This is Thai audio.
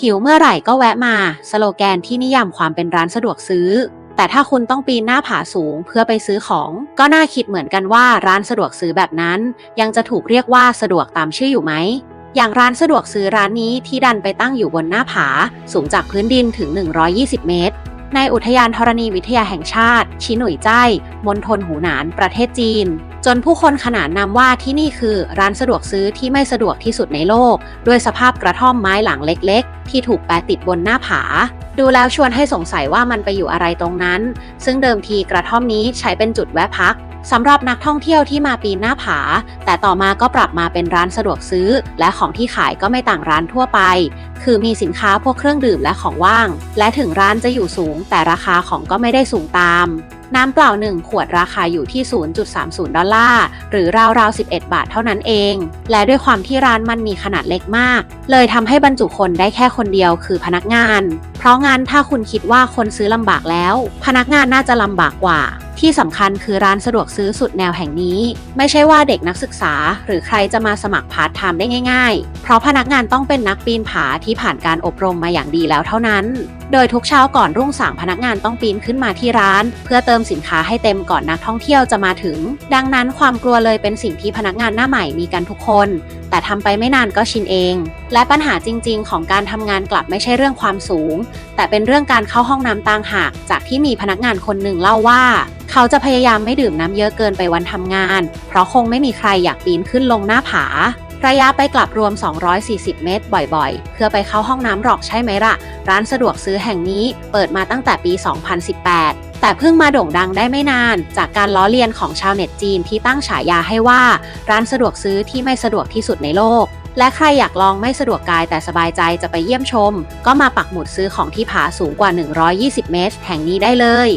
หิวเมื่อไหร่ก็แวะมา สโลแกนที่นิยามความเป็นร้านสะดวกซื้อ แต่ถ้าคุณต้องปีนหน้าผาสูงเพื่อไปซื้อของ ก็น่าคิดเหมือนกันว่าร้านสะดวกซื้อแบบนั้น ยังจะถูกเรียกว่าสะดวกตามชื่ออยู่ไหม อย่างร้านสะดวกซื้อร้านนี้ที่ดันไปตั้งอยู่บนหน้าผา สูงจากพื้นดินถึง 120 เมตร ในอุทยานธรณีวิทยาแห่งชาติ ชิหนุยจ้ายมณฑลหูหนาน ประเทศจีน จนผู้คนขนานนามว่าที่นี่คือร้านสะดวกซื้อที่ไม่สะดวกที่สุดในโลก ด้วยสภาพกระท่อมไม้หลังเล็กๆ ที่ถูกแปะติดบนหน้าผา ดูแล้วชวนให้สงสัยว่ามันไปอยู่อะไรตรงนั้น ซึ่งเดิมทีกระท่อมนี้ใช้เป็นจุดแวะพักสำหรับนักท่องเที่ยวที่มาปีนหน้าผา แต่ต่อมาก็ปรับมาเป็นร้านสะดวกซื้อ และของที่ขายก็ไม่ต่างร้านทั่วไป คือมีสินค้าพวกเครื่องดื่มและของว่าง และถึงร้านจะอยู่สูง แต่ราคาของก็ไม่ได้สูงตาม น้ำเปล่า 1 ขวดราคาอยู่ที่ 0.30 ดอลลาร์ หรือราวๆ 11 บาทเท่านั้นเอง และด้วยความที่ร้านมันมีขนาดเล็กมาก เลยทำให้บรรจุคนได้แค่คนเดียวคือพนักงาน ราะงั้นถ้าคุณคิดว่าคนซื้อลำบากแล้ว พนักงานน่าจะลำบากกว่า ที่สำคัญคือร้านสะดวกซื้อสุดแนวแห่งนี้ ไม่ใช่ว่าเด็กนักศึกษา หรือใครจะมาสมัครพาร์ทไทม์ได้ง่าย ๆ เพราะพนักงานต้องเป็นนักปีนผาที่ผ่านการอบรมมาอย่างดีแล้วเท่านั้น โดยทุกเช้าก่อนรุ่งสางพนักงานต้องปีนขึ้นมาที่ร้าน เพื่อเติมสินค้าให้เต็มก่อนนักท่องเที่ยวจะมาถึง ดังนั้นความกลัวเลยเป็นสิ่งที่พนักงานหน้าใหม่มีกันทุกคน แต่ทำไปไม่นานก็ชินเอง และปัญหาจริง ๆ ของการทำงานกลับไม่ใช่เรื่องความสูงแต่เป็นเรื่องการเข้าห้องน้ำต่างหาก จากที่มีพนักงานคนหนึ่งเล่าว่า เขาจะพยายามไม่ดื่มน้ำเยอะเกินไปวันทำงาน เพราะคงไม่มีใครอยากปีนขึ้นลงหน้าผา ระยะไปกลับรวม 240 เมตร บ่อยๆ เพื่อไปเข้าห้องน้ำหรอกใช่ไหมล่ะ ร้านสะดวกซื้อแห่งนี้เปิดมาตั้งแต่ปี 2018แต่เพิ่งมาโด่งดังได้ไม่นาน จากการล้อเลียนของชาวเน็ตจีนที่ตั้งฉายาให้ว่า ร้านสะดวกซื้อที่ไม่สะดวกที่สุดในโลก และใครอยากลองไม่สะดวกกายแต่สบายใจจะไปเยี่ยมชม ก็มาปักหมุดซื้อของที่ผาสูงกว่า 120 เมตร แห่งนี้ได้เลย